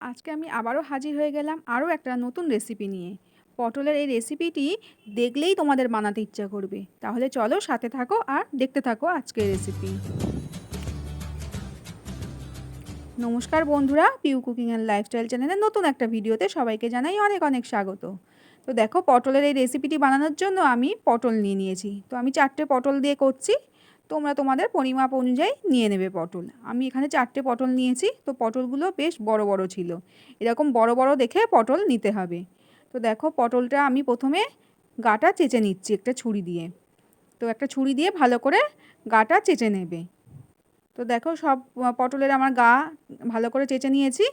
আজকে আমি আবারও হাজির হয়ে গেলাম আরও একটা নতুন রেসিপি নিয়ে। পটলের এই রেসিপিটি দেখলেই তোমাদের বানাতে ইচ্ছা করবে। তাহলে চলো সাথে থাকো আর দেখতে থাকো আজকের রেসিপি নমস্কার বন্ধুরা পিউ কুকিং অ্যান্ড লাইফস্টাইল চ্যানেলের নতুন একটা ভিডিওতে সবাইকে জানাই অনেক অনেক স্বাগত। তো দেখো, পটলের এই রেসিপিটি বানানোর জন্য আমি পটল নিয়ে নিয়েছি। তো আমি চারটে পটল দিয়ে করছি। তোমরা তোমাদের পরিমাপ অনুযায়ী নিয়ে নেবে পটল। আমি এখানে চারটে পটল নিয়েছি, তো পটলগুলো বেশ বড় বড় ছিল। এরকম বড় বড় দেখে পটল নিতে হবে। তো দেখো পটলটা আমি প্রথমে গাটা চেঁচে নিচ্ছি একটা ছুরি দিয়ে। তো একটা ছুরি দিয়ে ভালো করে গাটা চেঁচে নেবে। তো দেখো সব পটলের আমার গা ভালো করে চেঁচে নিয়েছি।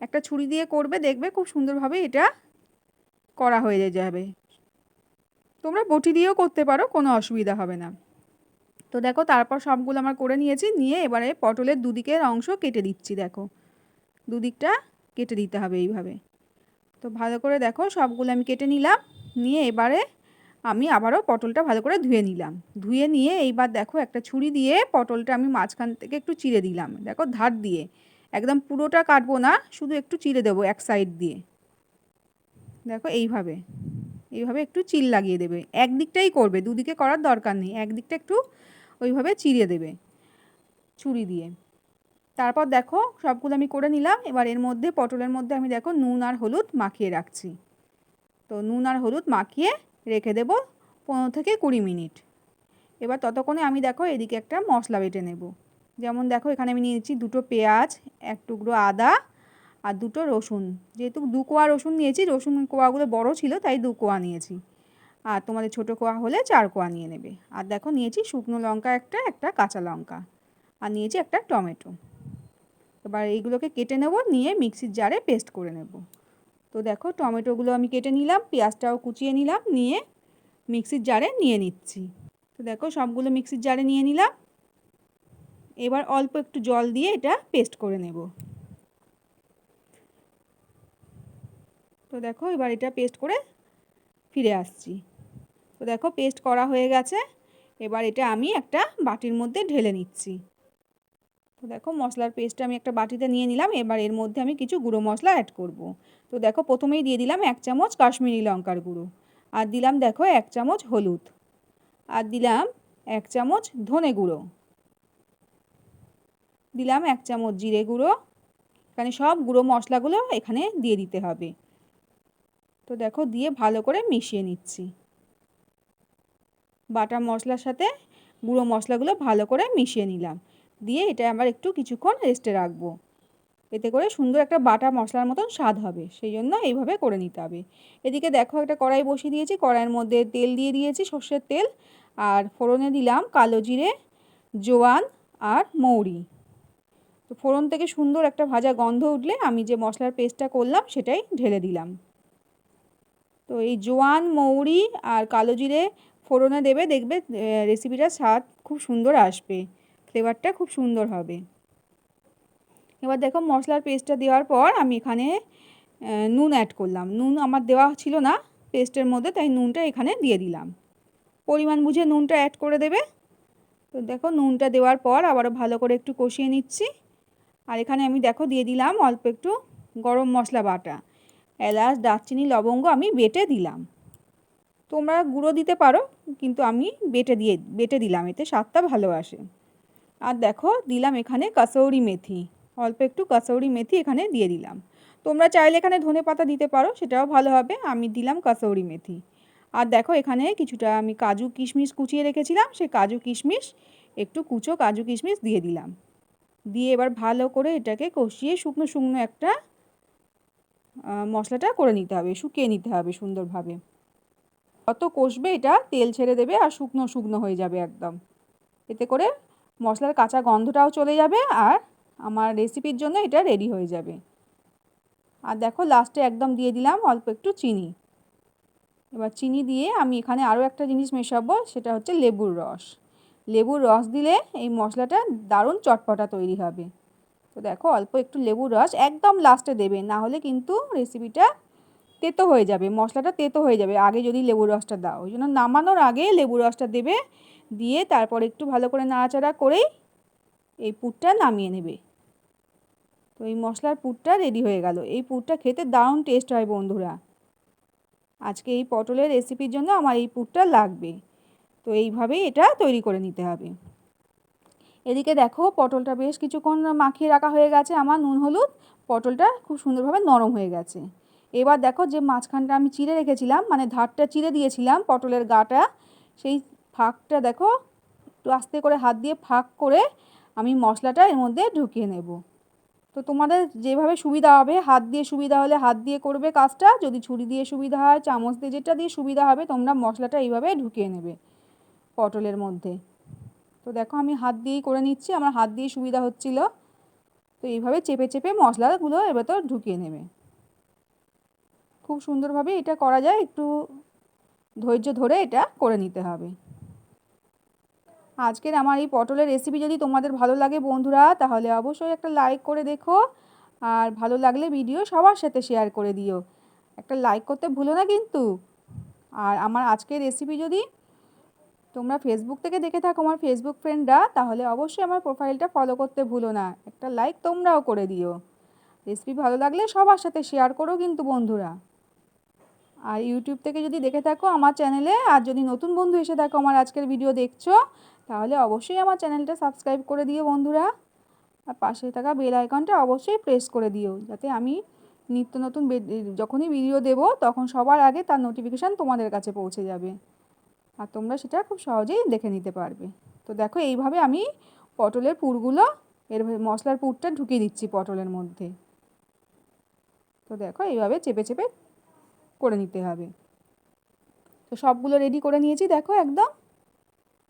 একটা ছুরি দিয়ে করবে, দেখবে খুব সুন্দরভাবে এটা করা হয়ে যাবে। তোমরা বটি দিয়েও করতে পারো, কোনো অসুবিধা হবে না। তো দেখো তারপর সবগুলো আমার করে নিয়েছি, নিয়ে এবারে পটলের দুদিকের অংশ কেটে দিচ্ছি, দেখো। দুদিকটা কেটে দিতে হবে এইভাবে। তো ভালো করে দেখো সবগুলো আমি কেটে নিলাম, নিয়ে এবারে আমি আবারও পটলটা ভালো করে ধুয়ে নিলাম। ধুয়ে নিয়ে এইবার দেখো একটা ছুরি দিয়ে পটলটা আমি মাঝখান থেকে একটু চিড়ে দিলাম, দেখো ধার দিয়ে। একদম পুরোটা কাটবো না, শুধু একটু চিড়ে দেবো এক সাইড দিয়ে। দেখো এইভাবে এইভাবে একটু চিল লাগিয়ে দেবে। একদিকটাই করবে, দুদিকে করার দরকার নেই, একদিকটা একটু ওইভাবে চিড়িয়ে দেবে ছুরি দিয়ে। তারপর দেখো সবগুলো আমি করে নিলাম, এবার এর মধ্যে, পটলের মধ্যে আমি দেখো নুন আর হলুদ মাখিয়ে রাখছি। তো নুন আর হলুদ মাখিয়ে রেখে দেবো পনেরো থেকে কুড়ি মিনিট। এবার ততক্ষণে আমি দেখো এদিকে একটা মশলা বেটে নেব। যেমন দেখো এখানে আমি নিয়েছি দুটো পেঁয়াজ, এক টুকরো আদা আর দুটো রসুন। যেহেতু দু কোয়া রসুন নিয়েছি, রসুন কোয়াগুলো বড় ছিল, তাই দু কোয়া নিয়েছি। আর তোমাদের ছোটো কোয়া হলে চার কোয়া নিয়ে নেবে। আর দেখো নিয়েছি শুকনো লঙ্কা একটা একটা কাঁচা লঙ্কা। আর নিয়েছি একটা টমেটো। এবার এইগুলোকে কেটে নেব, নিয়ে মিক্সির জারে পেস্ট করে নেব। তো দেখো টমেটোগুলো আমি কেটে নিলাম, পেঁয়াজটাও কুচিয়ে নিলাম, নিয়ে মিক্সির জারে নিয়ে নিচ্ছি। তো দেখো সবগুলো মিক্সির জারে নিয়ে নিলাম। এবার অল্প একটু জল দিয়ে এটা পেস্ট করে নেব। তো দেখো এবার এটা পেস্ট করে ফিরে আসছি। তো দেখো পেস্ট করা হয়ে গেছে। এবার এটা আমি একটা বাটির মধ্যে ঢেলে নিচ্ছি। তো দেখো মশলার পেস্টটা আমি একটা বাটিতে নিয়ে নিলাম, এবার এর মধ্যে আমি কিছু গুঁড়ো মশলা অ্যাড করব। তো দেখো প্রথমেই দিয়ে দিলাম এক চামচ কাশ্মীরি লঙ্কার গুঁড়ো, আর দিলাম দেখো এক চামচ হলুদ, আর দিলাম এক চামচ ধনে গুঁড়ো, দিলাম এক চামচ জিরে গুঁড়ো, এখানে সব গুঁড়ো মশলাগুলো এখানে দিয়ে দিতে হবে। তো দেখো দিয়ে ভালো করে মিশিয়ে নিচ্ছি। বাটা মশলার সাথে গুঁড়ো মশলাগুলো ভালো করে মিশিয়ে নিলাম। দিয়ে এটা আবার একটু কিছুক্ষণ রেস্টে রাখব। এতে করে সুন্দর একটা বাটা মশলার মতন স্বাদ হবে। সেই জন্য এইভাবে করে নিতে হবে। এদিকে দেখো একটা কড়াই বসিয়ে দিয়েছি। কড়াইয়ের মধ্যে তেল দিয়ে দিয়েছি সর্ষের তেল। আর ফোড়নে দিলাম কালো জিরে, জোয়ান আর মৌরি। তো ফোড়ন থেকে সুন্দর একটা ভাজা গন্ধ উঠলে আমি যে মশলার পেস্টটা করলাম সেটাই ঢেলে দিলাম। তো এই জোয়ান, মৌরি আর কালো জিরে ফোড়নে দেবে, দেখবে রেসিপিটার স্বাদ খুব সুন্দর আসবে। ফ্লেভারটা খুব সুন্দর হবে। এবার দেখো মশলার পেস্টটা দেওয়ার পর আমি এখানে নুন অ্যাড করলাম। নুন আমার দেওয়া ছিল না পেস্টের মধ্যে, তাই নুনটা এখানে দিয়ে দিলাম। পরিমাণ বুঝে নুনটা অ্যাড করে দেবে। তো দেখো নুনটা দেওয়ার পর আবারও ভালো করে একটু কষিয়ে নিচ্ছি। আর এখানে আমি দেখো দিয়ে দিলাম অল্প একটু গরম মশলা বাটা। এলাচ, দারচিনি, লবঙ্গ আমি বেটে দিলাম। তোমরা গুঁড়ো দিতে পারো, কিন্তু আমি বেটে দিয়ে, বেটে দিলাম, এতে স্বাদটা ভালো আসে। আর দেখো, দিলাম এখানে কাসৌরি মেথি, অল্প একটু কাসৌরি মেথি এখানে দিয়ে দিলাম। তোমরা চাইলে এখানে ধনে পাতা দিতে পারো, সেটাও ভালো হবে, আমি দিলাম কাসৌরি মেথি। আর দেখো, এখানে কিছুটা আমি কাজু কিশমিশ কুচিয়ে রেখেছিলাম সে কাজু কিশমিশ, একটু কুচো কাজু কিশমিশ দিয়ে দিলাম। দিয়ে এবার ভালো করে এটাকে কষিয়ে শুকনো শুকনো একটা মশলাটা করে নিতে হবে, শুকিয়ে নিতে হবে সুন্দরভাবে। কত কষবে এটা, তেল ছেড়ে দেবে আর শুকনো শুকনো হয়ে যাবে একদম। এতে করে মশলার কাঁচা গন্ধটাও চলে যাবে আর আমার রেসিপির জন্য এটা রেডি হয়ে যাবে। আর দেখো লাস্টে একদম দিয়ে দিলাম অল্প একটু চিনি। এবার চিনি দিয়ে আমি এখানে আরও একটা জিনিস মেশাবো, সেটা হচ্ছে লেবুর রস। লেবুর রস দিলে এই মশলাটা দারুণ চটপটা তৈরি হবে। তো দেখো অল্প একটু লেবুর রস একদম লাস্টে দেবে, না হলে কিন্তু রেসিপিটা তেতো হয়ে যাবে, মশলাটা তেতো হয়ে যাবে, আগে যদি লেবুর রসটা দাও। ওই জন্য নামানোর আগে লেবুর রসটা দেবে, দিয়ে তারপর একটু ভালো করে নাড়াচাড়া করেই এই পুরটা নামিয়ে নেবে। তো এই মশলার পুরটা রেডি হয়ে গেল। এই পুরটা খেতে দারুণ টেস্ট হয় বন্ধুরা। আজকে এই পটলের রেসিপির জন্য আমার এই পুরটা লাগবে। তো এইভাবেই এটা তৈরি করে নিতে হবে। এদিকে দেখো, পটলটা বেশ কিছুক্ষণ মাখিয়ে রাখা হয়ে গেছে। আমার নুন হলুদ পটলটা খুব সুন্দরভাবে নরম হয়ে গেছে। এবার দেখো যে মাঝখানটা আমি চিড়ে রেখেছিলাম মানে ধারটা চিড়ে দিয়েছিলাম পটলের গাটা, সেই ফাঁকটা দেখো একটু আস্তে করে হাত দিয়ে ফাঁক করে আমি মশলাটা এর মধ্যে ঢুকিয়ে নেব। তো তোমাদের যেভাবে সুবিধা হবে, হাত দিয়ে সুবিধা হলে হাত দিয়ে করবে কাজটা, যদি ছুরি দিয়ে সুবিধা হয়, চামচ দিয়ে যেটা দিয়ে সুবিধা হবে, তোমরা মশলাটা এইভাবে ঢুকিয়ে নেবে পটলের মধ্যে। তো দেখো আমি হাত দিয়েই করে নিচ্ছি, আমার হাত দিয়ে সুবিধা হচ্ছিল। তো এইভাবে চেপে চেপে মশলাগুলো এবার তো ঢুকিয়ে নেবে। খুব সুন্দরভাবে এটা করা যায়, একটু ধৈর্য ধরে এটা করে নিতে হবে। আজকের আমার এই পটলের রেসিপি যদি তোমাদের ভালো লাগে বন্ধুরা, তাহলে অবশ্যই একটা লাইক করে দেখো, আর ভালো লাগলে ভিডিও সবার সাথে শেয়ার করে দিও। একটা লাইক করতে ভুলো না কিন্তু। আর আমার আজকের রেসিপি যদি তোমরা ফেসবুক থেকে দেখে থাকো আমার ফেসবুক ফ্রেন্ডরা তাহলে অবশ্যই আমার প্রোফাইলটা ফলো করতে ভুলো না। একটা লাইক তোমরাও করে দিও। রেসিপি ভালো লাগলে সবার সাথে শেয়ার করো কিন্তু বন্ধুরা। আর ইউটিউব থেকে যদি দেখে থাকো আমার চ্যানেলে, আর যদি নতুন বন্ধু এসে থাকো আমার আজকের ভিডিও দেখছ, তাহলে অবশ্যই আমার চ্যানেলটা সাবস্ক্রাইব করে দিও বন্ধুরা। আর পাশে থাকা বেল আইকনটা অবশ্যই প্রেস করে দিও, যাতে আমি নিত্য নতুন যখনই ভিডিও দেব, তখন সবার আগে তার নোটিফিকেশান তোমাদের কাছে পৌঁছে যাবে। আর তোমরা সেটা খুব সহজেই দেখে নিতে পারবে। তো দেখো, এইভাবে আমি পটলের পুরগুলো, এর মশলার পুরটা ঢুকিয়ে দিচ্ছি পটলের মধ্যে। তো দেখো, এইভাবে চেপে চেপে করে নিতে হবে। তো সবগুলো রেডি করে নিয়েছি। দেখো একদম।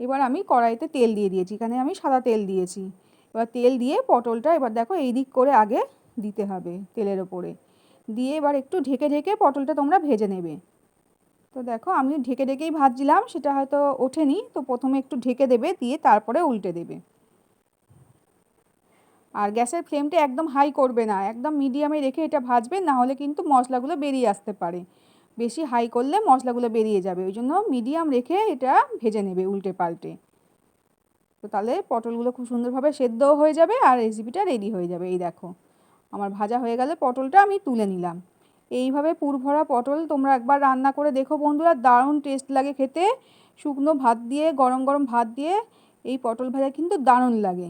এবার আমি কড়াইতে তেল দিয়ে দিয়েছি। এখানে আমি সাদা তেল দিয়েছি। এবার তেল দিয়ে পটলটা এবার দেখো এই দিক করে আগে দিতে হবে তেলের ওপরে। দিয়ে এবার একটু ঢেকে ঢেকে পটলটা তোমরা ভেজে নেবে। তো দেখো আমি ঢেকে ঢেকেই ভাজছিলাম। সেটা হয়তো ওঠেনি। তো প্রথমে একটু ঢেকে দেবে, দিয়ে তারপরে উল্টে দেবে। আর গ্যাসের ফ্লেমটা একদম হাই করবে না। একদম মিডিয়ামে রেখে এটা ভাজবে না হলে কিন্তু মশলাগুলো বেরিয়ে আসতে পারে। বেশি হাই করলে মশলাগুলো বেরিয়ে যাবে। ওই জন্য মিডিয়াম রেখে এটা ভেজে নেবে উল্টে পাল্টে। তো তাহলে পটলগুলো খুব সুন্দরভাবে সেদ্ধও হয়ে যাবে আর রেসিপিটা রেডি হয়ে যাবে। এই দেখো, আমার ভাজা হয়ে গেলে পটলটা আমি তুলে নিলাম। এইভাবে পুরভরা পটল তোমরা একবার রান্না করে দেখো বন্ধুরা, দারুণ টেস্ট লাগে খেতে। শুকনো ভাত দিয়ে, গরম গরম ভাত দিয়ে এই পটল ভাজা কিন্তু দারুণ লাগে।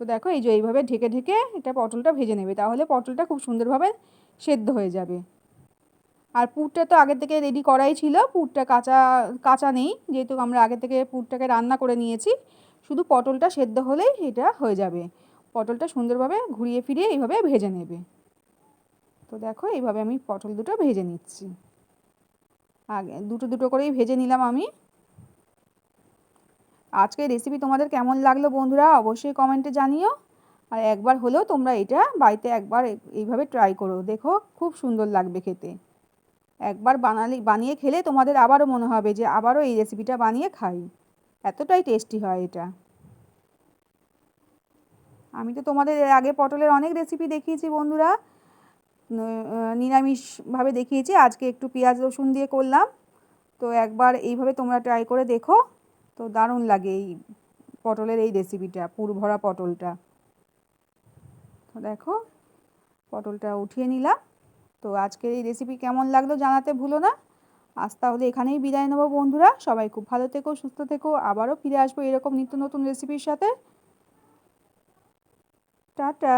তো দেখো, এই যে এইভাবে ঢেকে ঢেকে এটা পটলটা ভেজে নেবে। তাহলে পটলটা খুব সুন্দরভাবে সেদ্ধ হয়ে যাবে। আর পুরটা তো আগে থেকে রেডি করাই ছিল, পুরটা কাঁচা কাঁচা নেই, যেহেতু আমরা আগে থেকে পুরটাকে রান্না করে নিয়েছি। শুধু পটলটা সেদ্ধ হলেই এটা হয়ে যাবে। পটলটা সুন্দরভাবে ঘুরিয়ে ফিরিয়ে এইভাবে ভেজে নেবে। তো দেখো, এইভাবে আমি পটল দুটো ভেজে নিচ্ছি। আগে দুটো দুটো করেই ভেজে নিলাম আমি। আজকের রেসিপি তোমাদের কেমন লাগল বন্ধুরা, অবশ্যই কমেন্টে জানিও। আর একবার হলেও তোমরা এটা বাড়িতে একবার এইভাবে ট্রাই করো। দেখো, খুব সুন্দর লাগবে খেতে। একবার বানালে, বানিয়ে খেলে তোমাদের আবারও মনে হবে যে আবারও এই রেসিপিটা বানিয়ে খাই। এতটাই টেস্টি হয় এটা। আমি তো তোমাদের এর আগে পটলের অনেক রেসিপি দেখিয়েছি বন্ধুরা। নিরামিষভাবে দেখিয়েছি। আজকে একটু পেঁয়াজ রসুন দিয়ে করলাম। তো একবার এইভাবে তোমরা ট্রাই করে দেখো। তো দারুণ লাগে এই পটলের এই রেসিপিটা পুর ভরা পটলটা। তো দেখো, পটলটা উঠিয়ে নিলাম। তো আজকের এই রেসিপি কেমন লাগল জানাতে ভুলো না। আজ তাহলে এখানেই বিদায় নেব বন্ধুরা। সবাই খুব ভালো থেকো, সুস্থ থেকো। আবারও ফিরে আসব এরকম নিত্য নতুন রেসিপির সাথে। টাটা।